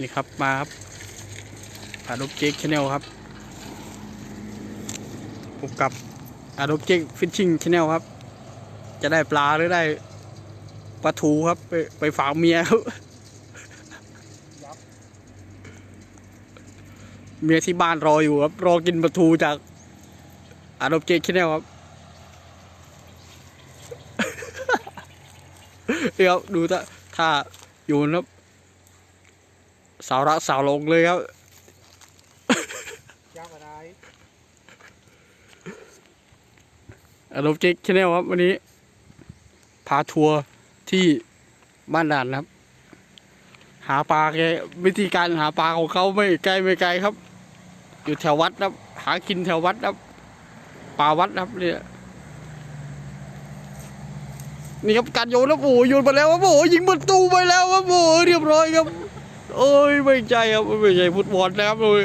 นี่ครับมาครับอาดบเจกชาแนลครับพบกับอาดบเจกฟิชชิ่งชาแนลครับ จะได้ปลาหรือได้ปลาทูครับ ไปไปฝากเมียครับเมียที่บ้านรออยู่ครับ รอกินปลาทูจากอาดบเจกชาแนลครับเดี๋ยวดูถ้าถ้าอยู่นะครับ สาวรักสาวหลงเลยครับยากอะไรอารมณ์เจ๊กชาแนลครับวันนี้ พาทัวร์ที่บ้านด่านนะครับ หาปลาแกวิธีการหาปลาของเขาไม่ไกลไม่ไกลครับ อยู่แถววัดนะครับ หากินแถววัดนะครับป่าวัดนะครับเนี่ยนี่ครับการโยนนะโอ้โหโยนมาแล้วครับโอ้โหยิงประตูไปแล้วครับโอ้โหเรียบร้อยครับ โอ้ยไม่ใจครับไม่ใช่ฟุตบอลนะครับเลย